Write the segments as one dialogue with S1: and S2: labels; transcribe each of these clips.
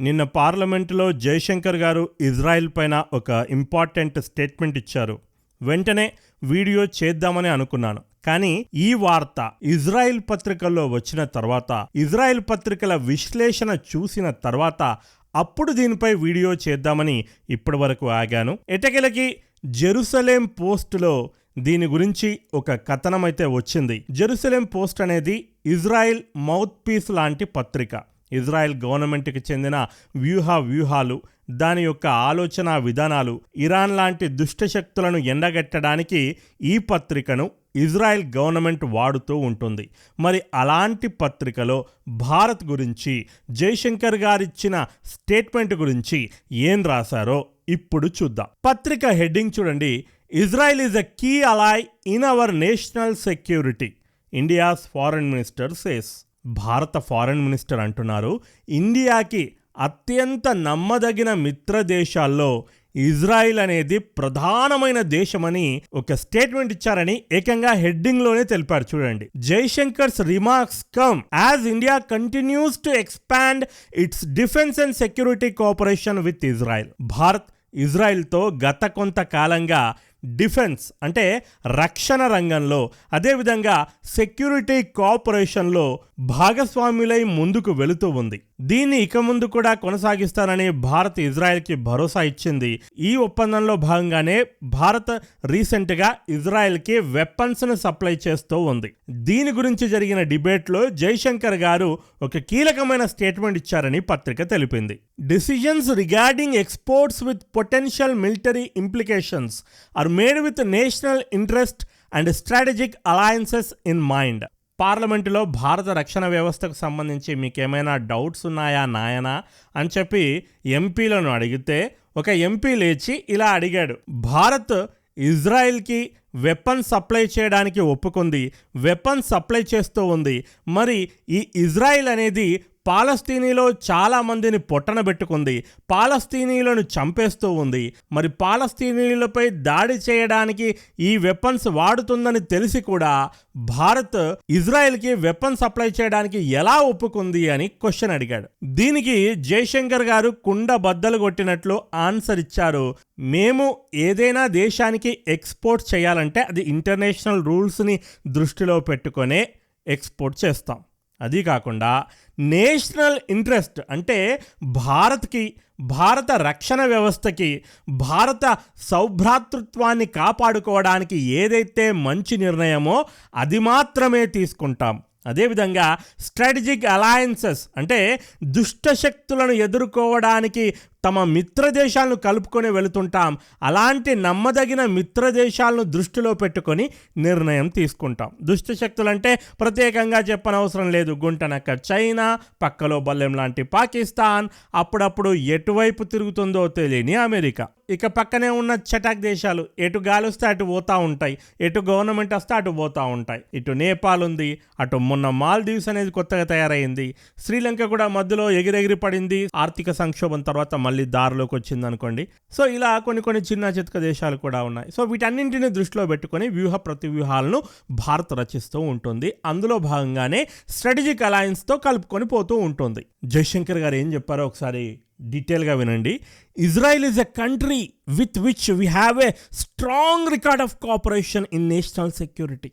S1: నిన్న పార్లమెంటులో జయశంకర్ గారు ఇజ్రాయెల్ పైన ఒక ఇంపార్టెంట్ స్టేట్మెంట్ ఇచ్చారు. వెంటనే వీడియో చేద్దామని అనుకున్నాను. కానీ ఈ వార్త ఇజ్రాయెల్ పత్రికల్లో వచ్చిన తర్వాత ఇజ్రాయెల్ పత్రికల విశ్లేషణ చూసిన తర్వాత అప్పుడు దీనిపై వీడియో చేద్దామని ఇప్పటి వరకు ఆగాను. ఎటకెలకి జెరూసలేం పోస్టులో దీని గురించి ఒక కథనం అయితే వచ్చింది. జెరూసలేం పోస్ట్ అనేది ఇజ్రాయెల్ మౌత్ పీస్ లాంటి పత్రిక. ఇజ్రాయెల్ గవర్నమెంట్కి చెందిన వ్యూహ వ్యూహాలు దాని యొక్క ఆలోచన విధానాలు ఇరాన్ లాంటి దుష్ట శక్తులను ఎండగట్టడానికి ఈ పత్రికను ఇజ్రాయెల్ గవర్నమెంట్ వాడుతూ ఉంటుంది. మరి అలాంటి పత్రికలో భారత్ గురించి జయశంకర్ గారిచ్చిన స్టేట్మెంట్ గురించి ఏం రాశారో ఇప్పుడు చూద్దాం. పత్రిక హెడ్డింగ్ చూడండి. Israel is a key ally in our national security. India's foreign minister says. భారత ఫారెన్ మినిస్టర్ అంటున్నారు ఇండియాకి అత్యంత నమ్మదగిన మిత్ర దేశాల్లో ఇజ్రాయిల్ అనేది ప్రధానమైన దేశమని ఒక స్టేట్మెంట్ ఇచ్చారని ఏకంగా హెడ్డింగ్లోనే తెలిపారు. చూడండి. Jaishankar's remarks come as India continues to expand its defence and security cooperation with Israel. Bharat ఇజ్రాయెల్తో గత కొంతకాలంగా డిఫెన్స్ అంటే రక్షణ రంగంలో అదేవిధంగా సెక్యూరిటీ కోఆపరేషన్లో భాగస్వాములై ముందుకు వెళుతూ ఉంది. దీన్ని ఇక ముందు కూడా కొనసాగిస్తానని భారత్ ఇజ్రాయెల్కి భరోసా ఇచ్చింది. ఈ ఒప్పందంలో భాగంగానే భారత్ రీసెంట్గా ఇజ్రాయెల్కి వెపన్స్ను సప్లై చేస్తూ ఉంది. దీని గురించి జరిగిన డిబేట్లో జైశంకర్ గారు ఒక కీలకమైన స్టేట్మెంట్ ఇచ్చారని పత్రిక తెలిపింది. Decisions regarding exports with potential military implications are made with national interest and strategic alliances in mind పార్లమెంటులో భారత రక్షణ వ్యవస్థకు సంబంధించి మీకేమైనా డౌట్స్ ఉన్నాయా నాయనా అని చెప్పి ఎంపీలను అడిగితే ఒక ఎంపీ లేచి ఇలా అడిగాడు. భారత్ ఇజ్రాయెల్కి వెపన్ సప్లై చేయడానికి ఒప్పుకుంది వెపన్ సప్లై చేస్తూ ఉంది. మరి ఈ ఇజ్రాయెల్ అనేది పాలస్తీనీలో చాలా మందిని పొట్టన పెట్టుకుంది. పాలస్తీనీలను చంపేస్తూ ఉంది. మరి పాలస్తీనీలపై దాడి చేయడానికి ఈ వెపన్స్ వాడుతుందని తెలిసి కూడా భారత్ ఇజ్రాయెల్కి వెపన్ సప్లై చేయడానికి ఎలా ఒప్పుకుంది అని క్వశ్చన్ అడిగాడు. దీనికి జయశంకర్ గారు కుండ బద్దలు కొట్టినట్లు ఆన్సర్ ఇచ్చారు. మేము ఏదైనా దేశానికి ఎక్స్పోర్ట్ చేయాలంటే అది ఇంటర్నేషనల్ రూల్స్ని దృష్టిలో పెట్టుకొనే ఎక్స్పోర్ట్ చేస్తాం. అది కాకుండా నేషనల్ ఇంట్రెస్ట్ అంటే భారత్కి భారత రక్షణ వ్యవస్థకి భారత సౌభ్రాతృత్వాన్ని కాపాడుకోవడానికి ఏదైతే మంచి నిర్ణయమో అది మాత్రమే తీసుకుంటాం. అదేవిధంగా స్ట్రాటజిక్ అలయన్సెస్ అంటే దుష్ట శక్తులను ఎదుర్కోవడానికి తమ మిత్ర దేశాలను కలుపుకొని వెళుతుంటాం. అలాంటి నమ్మదగిన మిత్ర దేశాలను దృష్టిలో పెట్టుకొని నిర్ణయం తీసుకుంటాం. దుష్ట శక్తులు అంటే ప్రత్యేకంగా చెప్పనవసరం లేదు. గుంటనక్క చైనా పక్కలో బల్లెం లాంటి పాకిస్తాన్ అప్పుడప్పుడు ఎటువైపు తిరుగుతుందో తెలియని అమెరికా. ఇక పక్కనే ఉన్న చటాక్ దేశాలు ఎటు గాలిస్తే అటు పోతూ ఉంటాయి. ఎటు గవర్నమెంట్ వస్తే అటు పోతూ ఉంటాయి. ఇటు నేపాల్ ఉంది అటు మొన్న మాల్దీవ్స్ అనేది కొత్తగా తయారైంది. శ్రీలంక కూడా మధ్యలో ఎగిరెగిరి పడింది. ఆర్థిక సంక్షోభం తర్వాత మళ్ళీ దారిలోకి వచ్చింది అనుకోండి సో ఇలా కొన్ని కొన్ని చిన్న చితక దేశాలు కూడా ఉన్నాయి. సో వీటన్నింటిని దృష్టిలో పెట్టుకొని వ్యూహ ప్రతివ్యూహాలను భారత్ రచిస్తూ ఉంటుంది. అందులో భాగంగానే స్ట్రాటజిక్ అలయన్స్తో కలుపుకొని పోతూ ఉంటుంది. జయశంకర్ గారు ఏం చెప్పారో ఒకసారి డీటెయిల్గా వినండి. Israel is a country with which we have a strong record of cooperation in national security.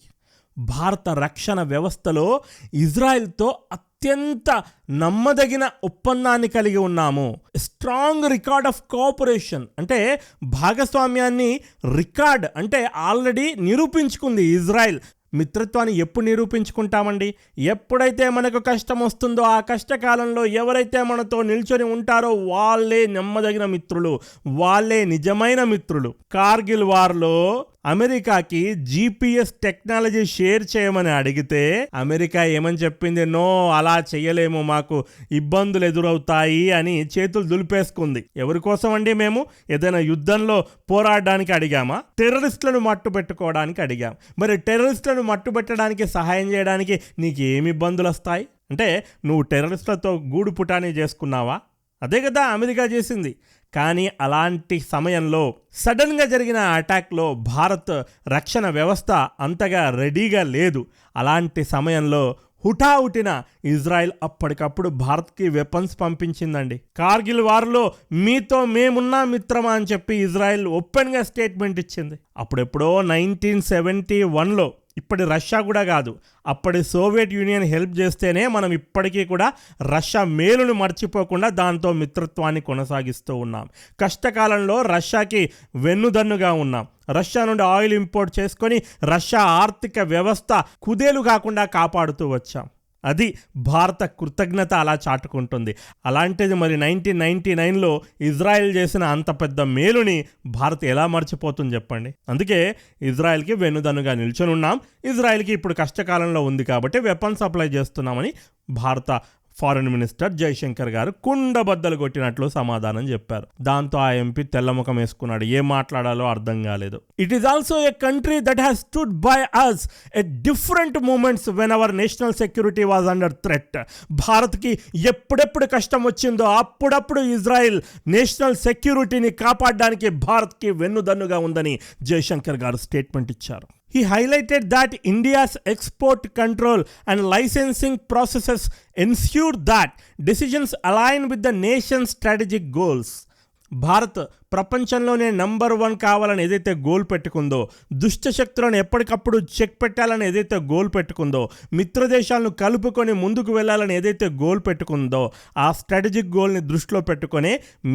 S1: భారత రక్షణ వ్యవస్థలో ఇజ్రాయెల్తో అత్యంత నమ్మదగిన ఒప్పందాన్ని కలిగి ఉన్నాము. స్ట్రాంగ్ రికార్డ్ ఆఫ్ కోఆపరేషన్ అంటే భాగస్వామ్యాన్ని రికార్డ్ అంటే ఆల్రెడీ నిరూపించుకుంది ఇజ్రాయెల్. మిత్రత్వాన్ని ఎప్పుడు నిరూపించుకుంటామండి? ఎప్పుడైతే మనకు కష్టం వస్తుందో ఆ కష్టకాలంలో ఎవరైతే మనతో నిల్చొని ఉంటారో వాళ్ళే నమ్మదగిన మిత్రులు. వాళ్ళే నిజమైన మిత్రులు. కార్గిల్ వార్లో అమెరికాకి జీపీఎస్ టెక్నాలజీ షేర్ చేయమని అడిగితే అమెరికా ఏమని చెప్పింది? నో అలా చేయలేము మాకు ఇబ్బందులు ఎదురవుతాయి అని చేతులు దులిపేసుకుంది. ఎవరి కోసం అండి మేము? ఏదైనా యుద్ధంలో పోరాడడానికి అడిగామా? టెర్రరిస్టులను మట్టు పెట్టుకోవడానికి అడిగాం. మరి టెర్రరిస్టులను మట్టు పెట్టడానికి సహాయం చేయడానికి నీకు ఏమి ఇబ్బందులు వస్తాయి? అంటే నువ్వు టెర్రరిస్టులతో గూడు పుటానీ చేసుకున్నావా? అదే కదా అమెరికా చేసింది. కానీ అలాంటి సమయంలో సడన్గా జరిగిన అటాక్లో భారత్ రక్షణ వ్యవస్థ అంతగా రెడీగా లేదు. అలాంటి సమయంలో హుటాహుటిన ఇజ్రాయెల్ అప్పటికప్పుడు భారత్కి వెపన్స్ పంపించిందండి. కార్గిల్ వార్లో మీతో మేమున్నా మిత్రమా అని చెప్పి ఇజ్రాయెల్ ఓపెన్గా స్టేట్మెంట్ ఇచ్చింది. అప్పుడెప్పుడో నైన్టీన్ సెవెంటీ వన్లో ఇప్పటి రష్యా కూడా కాదు అప్పటి సోవియట్ యూనియన్ హెల్ప్ చేస్తేనే మనం ఇప్పటికీ కూడా రష్యా మేలును మర్చిపోకుండా దాంతో మిత్రత్వాన్ని కొనసాగిస్తూ ఉన్నాం. కష్టకాలంలో రష్యాకి వెన్నుదన్నుగా ఉన్నాం. రష్యా నుండి ఆయిల్ ఇంపోర్ట్ చేసుకొని రష్యా ఆర్థిక వ్యవస్థ కుదేలు కాకుండా కాపాడుతూ వచ్చాం. అది భారత కృతజ్ఞత అలా చాటుకుంటుంది. అలాంటిది మరి నైన్టీన్ నైన్టీ నైన్లో ఇజ్రాయెల్ చేసిన అంత పెద్ద మేలుని భారత్ ఎలా మర్చిపోతుంది చెప్పండి? అందుకే ఇజ్రాయెల్కి వెన్నుదన్నుగా నిల్చొని ఉన్నాం ఇజ్రాయెల్కి ఇప్పుడు కష్టకాలంలో ఉంది కాబట్టి వెపన్ సప్లై చేస్తున్నామని భారత ఫారెన్ మినిస్టర్ జయశంకర్ గారు కుండబద్దలు కొట్టినట్లు సమాధానం చెప్పారు. దాంతో ఆ ఎంపీ తెల్లముఖం వేసుకున్నాడు. ఏం మాట్లాడాలో అర్థం కాలేదు. It is also a country that has stood by us a different moments when our national security was under threat భారత్కి ఎప్పుడెప్పుడు కష్టం వచ్చిందో అప్పుడప్పుడు ఇజ్రాయెల్ నేషనల్ సెక్యూరిటీని కాపాడడానికి భారత్కి వెన్నుదన్నుగా ఉందని జయశంకర్ గారు స్టేట్మెంట్ ఇచ్చారు. He highlighted that India's export control and licensing processes ensure that decisions align with the nation's strategic goals. Bharat ప్రపంచంలోనే నంబర్ వన్ కావాలని ఏదైతే గోల్ పెట్టుకుందో దుష్ట శక్తులను ఎప్పటికప్పుడు చెక్ పెట్టాలని ఏదైతే గోల్ పెట్టుకుందో మిత్ర దేశాలను కలుపుకొని ముందుకు వెళ్ళాలని ఏదైతే గోల్ పెట్టుకుందో ఆ స్ట్రాటజిక్ గోల్ని దృష్టిలో పెట్టుకొని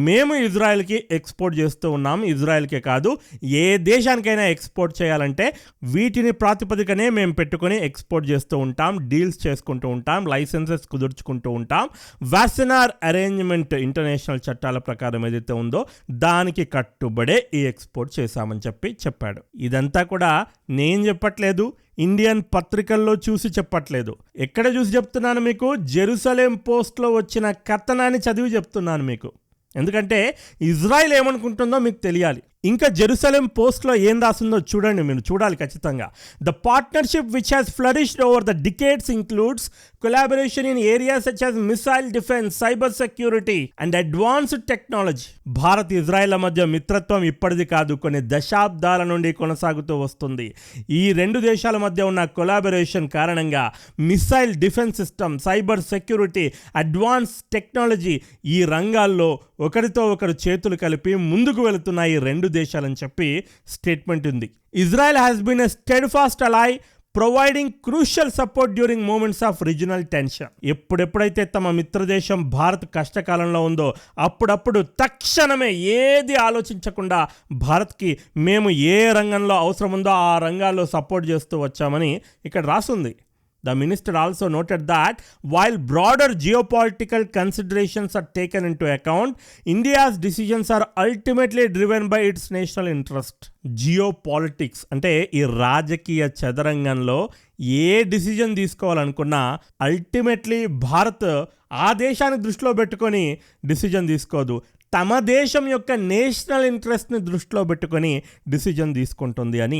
S1: మేము ఇజ్రాయెల్కి ఎక్స్పోర్ట్ చేస్తూ ఉన్నాం. ఇజ్రాయెల్కే కాదు ఏ దేశానికైనా ఎక్స్పోర్ట్ చేయాలంటే వీటిని ప్రాతిపదికనే మేము పెట్టుకొని ఎక్స్పోర్ట్ చేస్తూ ఉంటాం డీల్స్ చేసుకుంటూ ఉంటాం లైసెన్సెస్ కుదుర్చుకుంటూ ఉంటాం. వ్యాసనార్ అరేంజ్మెంట్ ఇంటర్నేషనల్ చట్టాల ప్రకారం ఏదైతే ఉందో దాని దానికి కట్టుబడే ఈ ఎక్స్పోర్ట్ చేశామని చెప్పి చెప్పాడు. ఇదంతా కూడా నేను చెప్పట్లేదు ఇండియన్ పత్రికల్లో చూసి చెప్పట్లేదు. ఎక్కడ చూసి చెప్తున్నాను మీకు? జెరూసలేం పోస్ట్లో వచ్చిన కథనాన్ని చదివి చెప్తున్నాను మీకు. ఎందుకంటే ఇజ్రాయెల్ ఏమనుకుంటుందో మీకు తెలియాలి. ఇంకా జెరూసలేం పోస్ట్లో ఏం రాసిందో చూడండి మీరు చూడాలి ఖచ్చితంగా. The partnership which has flourished over the decades includes collaboration in areas such as missile defence cyber security and advanced technology Bharat Israel మధ్య మిత్రత్వం ఇప్పటిది కాదు కొన్ని దశాబ్దాల నుండి కొనసాగుతూ వస్తుంది. ఈ రెండు దేశాల మధ్య ఉన్న కొలాబరేషన్ కారణంగా missile defence system cyber security advance technology ఈ రంగాల్లో ఒకరితో ఒకరు చేతులు కలిపి ముందుకు వెళుతున్నాయి రెండు దేశాలని చెప్పి స్టేట్మెంట్ ఉంది. Israel has been a steadfast ally providing crucial support during moments of regional tension ఎప్పుడెప్పుడైతే తమ మిత్రదేశం భారత్ కష్టకాలంలో ఉందో అప్పుడప్పుడు తక్షణమే ఏది ఆలోచించకుండా భారత్కి మేము ఏ రంగంలో అవసరం ఉందో ఆ రంగాల్లో సపోర్ట్ చేస్తూ వచ్చామని ఇక్కడ రాసుంది. The minister also noted that while broader geopolitical considerations are taken into account, India's decisions are ultimately driven by its national interest. Geopolitics అంటే ఈ రాజకీయ చదరంగంలో ఏ డిసిజన్ తీసుకోవాలనుకున్నా అల్టిమేట్లీ భారత్ ఆ దేశాన్ని దృష్టిలో పెట్టుకొని డిసిజన్ తీసుకోదు తమ దేశం యొక్క నేషనల్ ఇంట్రెస్ట్ని దృష్టిలో పెట్టుకొని డిసిజన్ తీసుకుంటుంది అని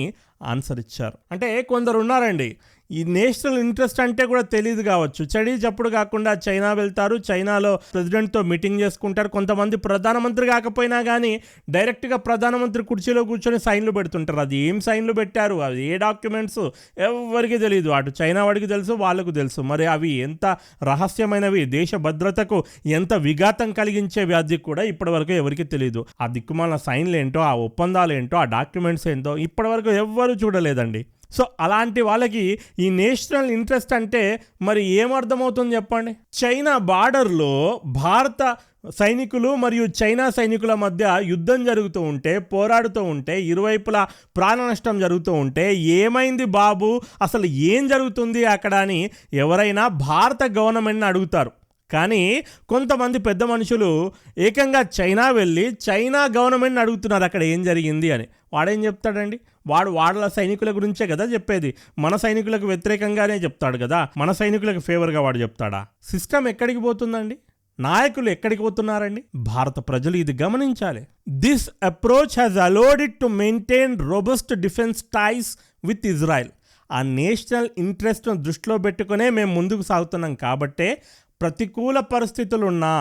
S1: ఆన్సర్ ఇచ్చారు అంటే కొందరు ఉన్నారండి ఈ నేషనల్ ఇంట్రెస్ట్ అంటే కూడా తెలియదు కావచ్చు. చడీ చప్పుడు కాకుండా చైనా వెళ్తారు. చైనాలో ప్రెసిడెంట్తో మీటింగ్ చేసుకుంటారు. కొంతమంది ప్రధానమంత్రి కాకపోయినా కానీ డైరెక్ట్గా ప్రధానమంత్రి కుర్చీలో కూర్చొని సైన్లు పెడుతుంటారు. అది ఏం సైన్లు పెట్టారు? అది ఏ డాక్యుమెంట్స్? ఎవరికి తెలియదు అటు చైనా వాడికి తెలుసు వాళ్ళకు తెలుసు. మరి అవి ఎంత రహస్యమైనవి? దేశ భద్రతకు ఎంత విఘాతం కలిగించే వ్యాధి కూడా ఇప్పటివరకు ఎవరికి తెలియదు ఆ దిక్కుమాల సైన్లు ఏంటో ఆ ఒప్పందాలు ఏంటో ఆ డాక్యుమెంట్స్ ఏంటో ఇప్పటివరకు ఎవ్వరూ చూడలేదండి. సో అలాంటి వాళ్ళకి ఈ నేషనల్ ఇంట్రెస్ట్ అంటే మరి ఏమర్థమవుతుంది చెప్పండి? చైనా బార్డర్లో భారత సైనికులు మరియు చైనా సైనికుల మధ్య యుద్ధం జరుగుతూ ఉంటే పోరాడుతూ ఉంటే ఇరువైపులా ప్రాణ నష్టం జరుగుతూ ఉంటే ఏమైంది బాబు? అసలు ఏం జరుగుతుంది అక్కడ అని ఎవరైనా భారత గవర్నమెంట్ని అడుగుతారు. కానీ కొంతమంది పెద్ద మనుషులు ఏకంగా చైనా వెళ్ళి చైనా గవర్నమెంట్ని అడుగుతున్నారు అక్కడ ఏం జరిగింది అని. వాడేం చెప్తాడండి? వాడు వాళ్ళ సైనికుల గురించే కదా చెప్పేది. మన సైనికులకు వ్యతిరేకంగానే చెప్తాడు కదా. మన సైనికులకు ఫేవర్గా వాడు చెప్తాడా? సిస్టమ్ ఎక్కడికి పోతుందండి? నాయకులు ఎక్కడికి పోతున్నారండి? భారత ప్రజలు ఇది గమనించాలి. This approach has allowed it to maintain robust defence ties with Israel ఆ నేషనల్ ఇంట్రెస్ట్ను దృష్టిలో పెట్టుకునే మేము ముందుకు సాగుతున్నాం కాబట్టే ప్రతికూల పరిస్థితులున్నా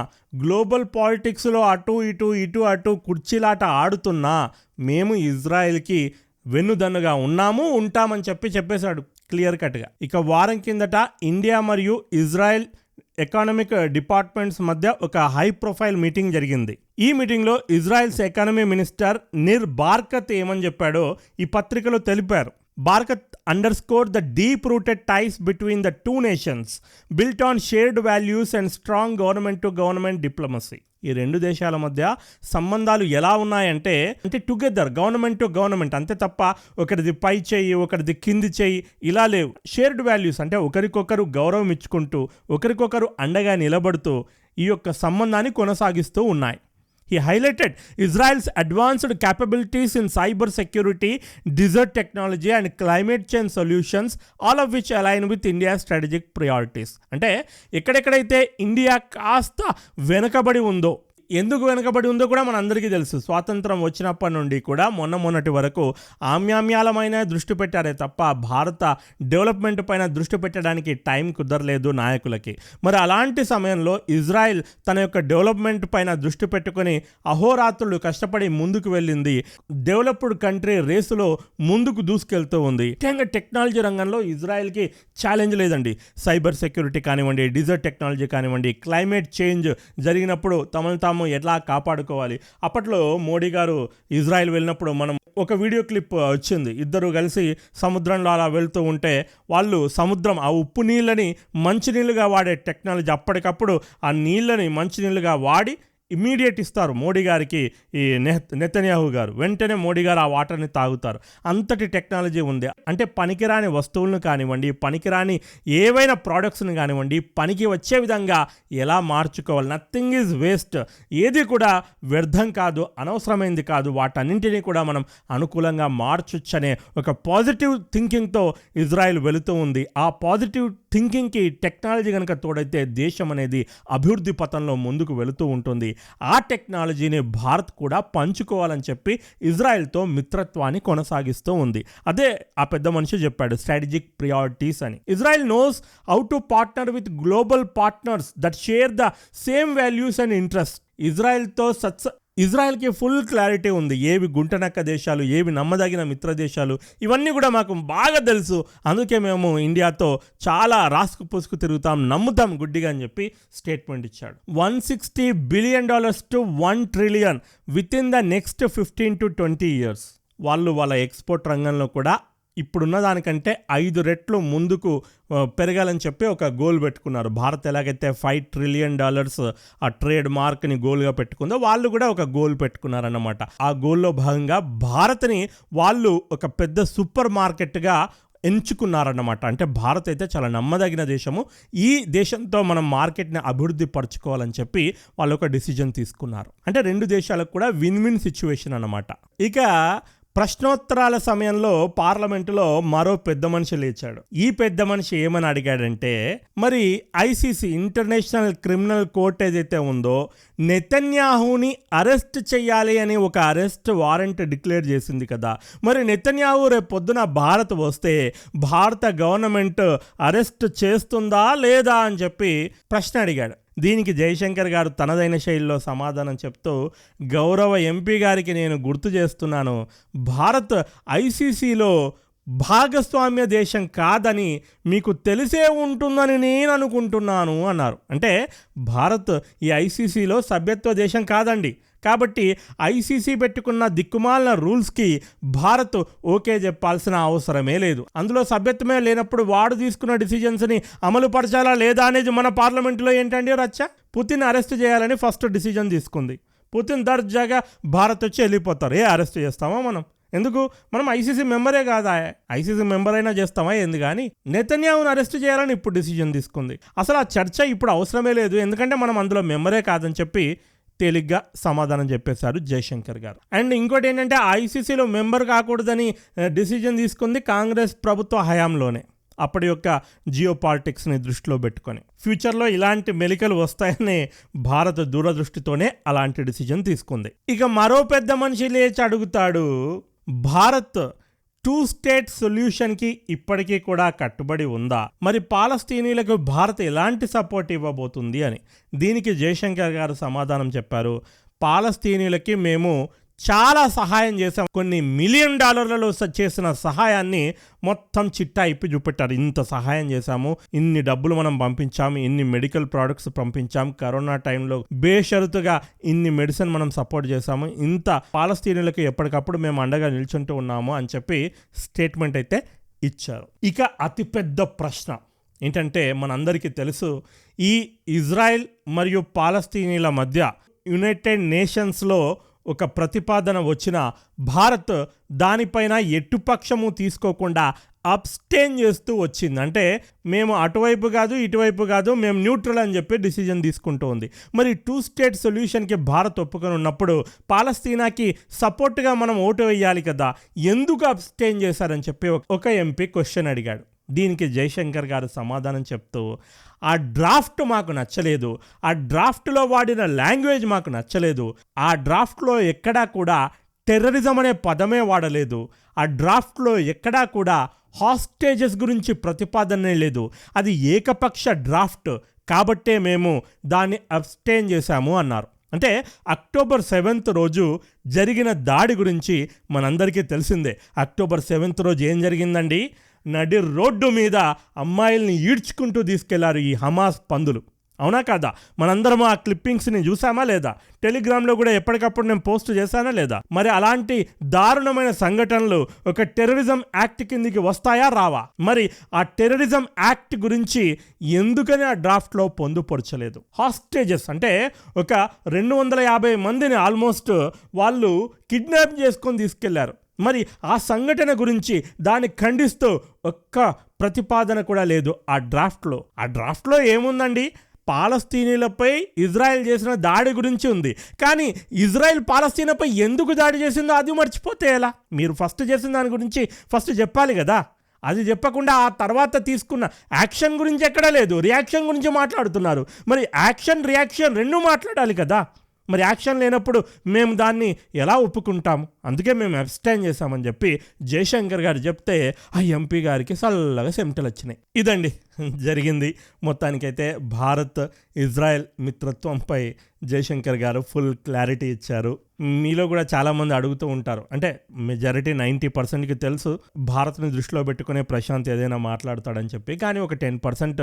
S1: గ్లోబల్ పాలిటిక్స్లో అటు ఇటు ఇటు అటు కుర్చీలాట ఆడుతున్నా మేము ఇజ్రాయెల్కి వెన్నుదన్నుగా ఉన్నాము ఉంటామని చెప్పి చెప్పేశాడు క్లియర్ కట్గా. ఇక వారం కిందట ఇండియా మరియు ఇజ్రాయెల్ ఎకానమిక్ డిపార్ట్మెంట్స్ మధ్య ఒక హై ప్రొఫైల్ మీటింగ్ జరిగింది. ఈ మీటింగ్లో ఇజ్రాయెల్స్ ఎకానమీ మినిస్టర్ నిర్ బార్కత్ ఏమని చెప్పాడో ఈ పత్రికలో తెలిపారు. Bharat underscore the deep rooted ties between the two nations built on shared values and strong government to government diplomacy ఈ రెండు దేశాల మధ్య సంబంధాలు ఎలా ఉన్నాయంటే అంటే టుగెదర్ గవర్నమెంట్ టు గవర్నమెంట్ అంతే తప్ప ఒకరిది పై చేయి ఒకరిది కింది చేయి ఇలా లేవు. షేర్డ్ వాల్యూస్ అంటే ఒకరికొకరు గౌరవం ఇచ్చుకుంటూ ఒకరికొకరు అండగా నిలబడుతూ ఈ యొక్క సంబంధాన్ని కొనసాగిస్తూ ఉన్నాయి. He highlighted Israel's advanced capabilities in cyber security desert technology and climate change solutions all of which align with India strategic priorities అంటే ఎక్కడెక్కడైతే ఇండియా కాస్త వెనుకబడి ఉందో ఎందుకు వెనకబడి ఉందో కూడా మనందరికీ తెలుసు. స్వాతంత్రం వచ్చినప్పటి నుండి కూడా మొన్న మొన్నటి వరకు ఆమ్యామ్యాలమైన దృష్టి పెట్టారే తప్ప భారత డెవలప్మెంట్ పైన దృష్టి పెట్టడానికి టైం కుదరలేదు నాయకులకి. మరి అలాంటి సమయంలో ఇజ్రాయెల్ తన యొక్క డెవలప్మెంట్ పైన దృష్టి పెట్టుకొని అహోరాత్రులు కష్టపడి ముందుకు వెళ్ళింది. డెవలప్డ్ కంట్రీ రేసులో ముందుకు దూసుకెళ్తూ ఉంది. ముఖ్యంగా టెక్నాలజీ రంగంలో ఇజ్రాయెల్కి ఛాలెంజ్ లేదండి. సైబర్ సెక్యూరిటీ కానివ్వండి డిజర్ట్ టెక్నాలజీ కానివ్వండి క్లైమేట్ చేంజ్ జరిగినప్పుడు తమను తాము ఎట్లా కాపాడుకోవాలి? అప్పట్లో మోడీ గారు ఇజ్రాయెల్ వెళ్ళినప్పుడు మనం ఒక వీడియో క్లిప్ వచ్చింది. ఇద్దరు కలిసి సముద్రంలో అలా వెళ్తూ ఉంటే వాళ్ళు సముద్రం ఆ ఉప్పు నీళ్ళని మంచినీళ్ళుగా వాడే టెక్నాలజీ అప్పటికప్పుడు ఆ నీళ్ళని మంచినీళ్ళుగా వాడి ఇమీడియట్ ఇస్తారు. మోడీ గారికి ఈ నెహ్ నెతన్యాహు గారు. వెంటనే మోడీ గారు ఆ వాటర్ని తాగుతారు. అంతటి టెక్నాలజీ ఉంది. అంటే పనికిరాని వస్తువులను కానివ్వండి పనికిరాని ఏవైనా ప్రోడక్ట్స్ని కానివ్వండి పనికి వచ్చే విధంగా ఎలా మార్చుకోవాలి? Nothing is waste. ఏది కూడా వ్యర్థం కాదు అనవసరమైంది కాదు. వాటన్నింటినీ కూడా మనం అనుకూలంగా మార్చొచ్చనే ఒక పాజిటివ్ థింకింగ్తో ఇజ్రాయెల్ వెళుతూ ఉంది. ఆ పాజిటివ్ థింకింగ్కి టెక్నాలజీ కనుక తోడైతే దేశం అనేది అభివృద్ధి పథంలో ముందుకు వెళుతూ ఉంటుంది. ఆ టెక్నాలజీని భారత్ కూడా పంచుకోవాలని చెప్పి ఇజ్రాయెల్తో మిత్రత్వాన్ని కొనసాగిస్తూ ఉంది. అదే ఆ పెద్ద మనిషి చెప్పాడు స్ట్రాటజిక్ ప్రియారిటీస్ అని. Israel knows how to partner with global partners that share the same values and interest ఇజ్రాయెల్తో సత్స ఇజ్రాయెల్కి ఫుల్ క్లారిటీ ఉంది. ఏవి గుంటనక్క దేశాలు ఏవి నమ్మదగిన మిత్ర దేశాలు ఇవన్నీ కూడా మాకు బాగా తెలుసు. అందుకే మేము ఇండియాతో చాలా రాసుకు పుసుకు తిరుగుతాం నమ్ముతాం గుడ్డిగా అని చెప్పి స్టేట్మెంట్ ఇచ్చాడు. One sixty billion dollars to one trillion with in the next fifteen to twenty years. వాళ్ళు వాళ్ళ ఎక్స్పోర్ట్ రంగంలో కూడా ఇప్పుడున్న దానికంటే ఐదు రెట్లు ముందుకు పెరగాలని చెప్పి ఒక గోల్ పెట్టుకున్నారు. భారత్ ఎలాగైతే ఫైవ్ ట్రిలియన్ డాలర్స్ ఆ ట్రేడ్ మార్క్ని గోల్గా పెట్టుకుందో వాళ్ళు కూడా ఒక గోల్ పెట్టుకున్నారన్నమాట. ఆ గోల్లో భాగంగా భారత్ని వాళ్ళు ఒక పెద్ద సూపర్ మార్కెట్గా ఎంచుకున్నారన్నమాట. అంటే భారత్ అయితే చాలా నమ్మదగిన దేశము. ఈ దేశంతో మనం మార్కెట్ని అభివృద్ధి పరచుకోవాలని చెప్పి వాళ్ళు ఒక డిసిజన్ తీసుకున్నారు. అంటే రెండు దేశాలకు కూడా విన్ విన్ సిచ్యువేషన్ అనమాట ఇక ప్రశ్నోత్తరాల సమయంలో పార్లమెంటులో మరో పెద్ద మనిషి లేచాడు. ఈ పెద్ద మనిషి ఏమని అడిగాడంటే మరి ఐసీసీ ఇంటర్నేషనల్ క్రిమినల్ కోర్ట్ ఏదైతే ఉందో నెతన్యాహుని అరెస్ట్ చేయాలి అని ఒక అరెస్ట్ వారెంట్ డిక్లేర్ చేసింది కదా. మరి నెతన్యాహు రేపు పొద్దున భారత్ వస్తే భారత గవర్నమెంట్ అరెస్ట్ చేస్తుందా లేదా అని చెప్పి ప్రశ్న అడిగాడు. దీనికి జయశంకర్ గారు తనదైన శైలిలో సమాధానం చెప్తూ గౌరవ ఎంపీ గారికి నేను గుర్తు చేస్తున్నాను. భారత్ ఐసీసీలో భాగస్వామ్య దేశం కాదని మీకు తెలిసే ఉంటుందని నేను అనుకుంటున్నాను అన్నారు. అంటే భారత్ ఈ ఐసీసీలో సభ్యత్వ దేశం కాదండి. కాబట్టి ఐసీసీ పెట్టుకున్న దిక్కుమాలిన రూల్స్కి భారత్ ఓకే చెప్పాల్సిన అవసరమే లేదు. అందులో సభ్యత్వమే లేనప్పుడు వాడు తీసుకున్న డిసిజన్స్ని అమలు పరచాలా లేదా అనేది మన పార్లమెంట్లో ఏంటండి రచ్చ? పుతిన్ అరెస్ట్ చేయాలని ఫస్ట్ డిసిజన్ తీసుకుంది. పుతిన్ దర్జాగా భారత్ వచ్చి వెళ్ళిపోతారు. ఏ అరెస్ట్ చేస్తామా మనం? ఎందుకు? మనం ఐసీసీ మెంబరే కాదా? ఐసీసీ మెంబర్ అయినా చేస్తామా? ఏంది కానీ నెతన్యాహును అరెస్ట్ చేయాలని ఇప్పుడు డిసిజన్ తీసుకుంది. అసలు ఆ చర్చ ఇప్పుడు అవసరమే లేదు. ఎందుకంటే మనం అందులో మెంబరే కాదని చెప్పి తేలిగ్గా సమాధానం చెప్పేశారు జయశంకర్ గారు. అండ్ ఇంకోటి ఏంటంటే ఐసీసీలో మెంబర్ కాకూడదని డిసిజన్ తీసుకుంది కాంగ్రెస్ ప్రభుత్వ హయాంలోనే. అప్పటి యొక్క జియో పాలిటిక్స్ని దృష్టిలో పెట్టుకొని. ఫ్యూచర్లో ఇలాంటి మెలికలు వస్తాయని భారత దూరదృష్టితోనే అలాంటి డిసిజన్ తీసుకుంది. ఇక మరో పెద్ద మనిషి లేచి అడుగుతాడు భారత్ టూ స్టేట్ సొల్యూషన్కి ఇప్పటికీ కూడా కట్టుబడి ఉందా? మరి పాలస్తీనీలకు భారత్ ఎలాంటి సపోర్ట్ ఇవ్వబోతుంది అని దీనికి జయశంకర్ గారు సమాధానం చెప్పారు. పాలస్తీనీలకి మేము చాలా సహాయం చేశాం. కొన్ని మిలియన్ డాలర్లలో స- చేసిన సహాయాన్ని మొత్తం చిట్టా ఇప్పి చూపెట్టారు. ఇంత సహాయం చేశాము. ఇన్ని డబ్బులు మనం పంపించాము. ఇన్ని మెడికల్ ప్రోడక్ట్స్ పంపించాం. కరోనా టైంలో బేషరతుగా ఇన్ని మెడిసిన్ మనం సపోర్ట్ చేశాము. ఇంత పాలస్తీనులకు ఎప్పటికప్పుడు మేము అండగా నిల్చుంటూ ఉన్నాము అని చెప్పి స్టేట్మెంట్ అయితే ఇచ్చారు. ఇక అతిపెద్ద ప్రశ్న ఏంటంటే మనందరికీ తెలుసు ఈ ఇజ్రాయెల్ మరియు పాలస్తీనీల మధ్య యునైటెడ్ నేషన్స్లో ఒక ప్రతిపాదన వచ్చిన భారత్ దానిపైన ఎట్టుపక్షము తీసుకోకుండా అబ్స్టైన్ చేస్తూ వచ్చింది. అంటే మేము అటువైపు కాదు ఇటువైపు కాదు మేము న్యూట్రల్ అని చెప్పి డిసిజన్ తీసుకుంటూ ఉంది. మరి టూ స్టేట్ సొల్యూషన్కి భారత్ ఒప్పుకొని ఉన్నప్పుడు పాలస్తీనాకి సపోర్ట్గా మనం ఓటు వేయాలి కదా ఎందుకు అబ్స్టైన్ చేశారని చెప్పి ఒక- ఒక ఎంపీ క్వశ్చన్ అడిగాడు. దీనికి జయశంకర్ గారు సమాధానం చెప్తూ ఆ డ్రాఫ్ట్ మాకు నచ్చలేదు. ఆ డ్రాఫ్ట్లో వాడిన లాంగ్వేజ్ మాకు నచ్చలేదు. ఆ డ్రాఫ్ట్లో ఎక్కడా కూడా టెర్రరిజం అనే పదమే వాడలేదు. ఆ డ్రాఫ్ట్లో ఎక్కడా కూడా హాస్టేజెస్ గురించి ప్రతిపాదనే లేదు. అది ఏకపక్ష డ్రాఫ్ట్ కాబట్టే మేము దాన్ని అబ్స్టైన్ చేశాము అన్నారు. అంటే అక్టోబర్ సెవెంత్ రోజు జరిగిన దాడి గురించి మనందరికీ తెలిసిందే. అక్టోబర్ సెవెంత్ రోజు ఏం జరిగిందండి? నడి రోడ్డు మీద అమ్మాయిల్ని ఈడ్చుకుంటూ తీసుకెళ్ళారు ఈ హమాస్ పందులు. అవునా కాదా? మనందరం ఆ క్లిప్పింగ్స్ని చూసామా లేదా? టెలిగ్రామ్లో కూడా ఎప్పటికప్పుడు నేను పోస్ట్ చేశానా లేదా? మరి అలాంటి దారుణమైన సంఘటనలు ఒక టెర్రరిజం యాక్ట్ కిందికి వస్తాయా రావా? మరి ఆ టెర్రరిజం యాక్ట్ గురించి ఎందుకని ఆ డ్రాఫ్ట్లో పొందుపరచలేదు? హాస్టేజెస్ అంటే ఒక రెండు వందల యాభై మందిని ఆల్మోస్ట్ వాళ్ళు కిడ్నాప్ చేసుకొని తీసుకెళ్ళారు. మరి ఆ సంఘటన గురించి దాన్ని ఖండిస్తూ ఒక్క ప్రతిపాదన కూడా లేదు. ఆ డ్రాఫ్ట్లో. ఆ డ్రాఫ్ట్లో ఏముందండి? పాలస్తీనీలపై ఇజ్రాయెల్ చేసిన దాడి గురించి ఉంది. కానీ ఇజ్రాయెల్ పాలస్తీనాపై ఎందుకు దాడి చేసిందో అది మర్చిపోతే ఎలా? మీరు ఫస్ట్ చేసిన దాని గురించి ఫస్ట్ చెప్పాలి కదా? అది చెప్పకుండా ఆ తర్వాత తీసుకున్న యాక్షన్ గురించి ఎక్కడా లేదు. రియాక్షన్ గురించి మాట్లాడుతున్నారు. మరి యాక్షన్ రియాక్షన్ రెండు మాట్లాడాలి కదా? మరి యాక్షన్ లేనప్పుడు మేము దాన్ని ఎలా ఒప్పుకుంటాము? అందుకే మేము అబ్స్టైన్ చేశామని చెప్పి జయశంకర్ గారు చెప్తే ఆ ఎంపీ గారికి చల్లగా సెమటలు వచ్చినాయి. ఇదండి జరిగింది. మొత్తానికైతే భారత్ ఇజ్రాయెల్ మిత్రత్వంపై జయశంకర్ గారు ఫుల్ క్లారిటీ ఇచ్చారు. మీలో కూడా చాలామంది అడుగుతూ ఉంటారు. అంటే మెజారిటీ నైంటీ పర్సెంట్కి తెలుసు భారత్ని దృష్టిలో పెట్టుకునే ప్రశాంత్ ఏదైనా మాట్లాడతాడని చెప్పి. కానీ ఒక టెన్ పర్సెంట్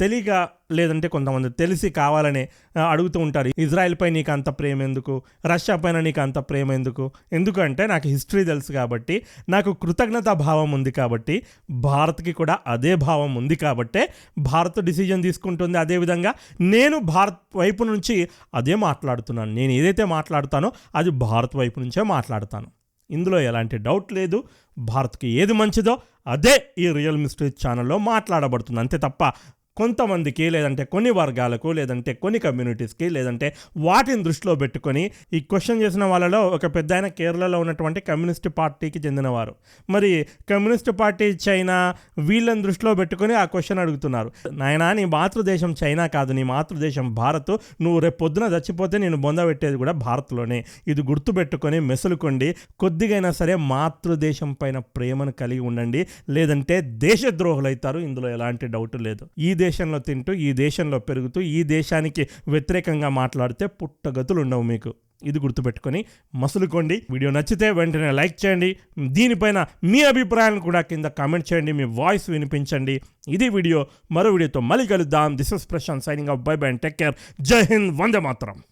S1: తెలియక లేదంటే కొంతమంది తెలిసి కావాలని అడుగుతూ ఉంటారు. ఇజ్రాయెల్పై నీకు అంత ప్రేమ ఎందుకు? రష్యా పైన నీకు అంత ప్రేమ ఎందుకు? ఎందుకంటే నాకు హిస్టరీ తెలుసు కాబట్టి నాకు కృతజ్ఞతా భావం ఉంది కాబట్టి భారత్కి కూడా అదే భావం ఉంది కాబట్టే భారత్ డిసిజన్ తీసుకుంటుంది. అదేవిధంగా నేను భారత్ వైపు నుంచి అదే మాట్లాడుతున్నాను. నేను ఏదైతే మాట్లాడుతానో అది భారత్ వైపు నుంచే మాట్లాడతాను. ఇందులో ఎలాంటి డౌట్ లేదు. భారత్కి ఏది మంచిదో అదే ఈ రియల్ మిస్టరీ ఛానల్లో మాట్లాడబడుతుంది. అంతే తప్ప కొంతమందికి లేదంటే కొన్ని వర్గాలకు లేదంటే కొన్ని కమ్యూనిటీస్కి లేదంటే వాటిని దృష్టిలో పెట్టుకొని ఈ క్వశ్చన్ చేసిన వాళ్ళలో ఒక పెద్ద ఆయన కేరళలో ఉన్నటువంటి కమ్యూనిస్ట్ పార్టీకి చెందినవారు. మరి కమ్యూనిస్ట్ పార్టీ చైనా వీళ్ళని దృష్టిలో పెట్టుకొని ఆ క్వశ్చన్ అడుగుతున్నారు. నాయనా నీ మాతృదేశం చైనా కాదు నీ మాతృదేశం భారత్. నువ్వు రేపు పొద్దున చచ్చిపోతే నేను బొంద పెట్టేది కూడా భారత్లోనే. ఇది గుర్తుపెట్టుకొని మెసులుకోండి. కొద్దిగైనా సరే మాతృదేశం పైన ప్రేమను కలిగి ఉండండి. లేదంటే దేశద్రోహులైతారు. ఇందులో ఎలాంటి డౌట్ లేదు. ఈ దేశంలో తింటూ ఈ దేశంలో పెరుగుతూ ఈ దేశానికి వ్యతిరేకంగా మాట్లాడితే పుట్టగతులు ఉండవు మీకు. ఇది గుర్తుపెట్టుకొని మసులుకోండి. వీడియో నచ్చితే వెంటనే లైక్ చేయండి. దీనిపైన మీ అభిప్రాయాలను కూడా కింద కామెంట్ చేయండి. మీ వాయిస్ వినిపించండి. ఇది వీడియో. మరో వీడియోతో మళ్ళీ కలుద్దాం. This is Prashant signing off. Bye bye and take care. జై హింద్. వందే మాత్రం.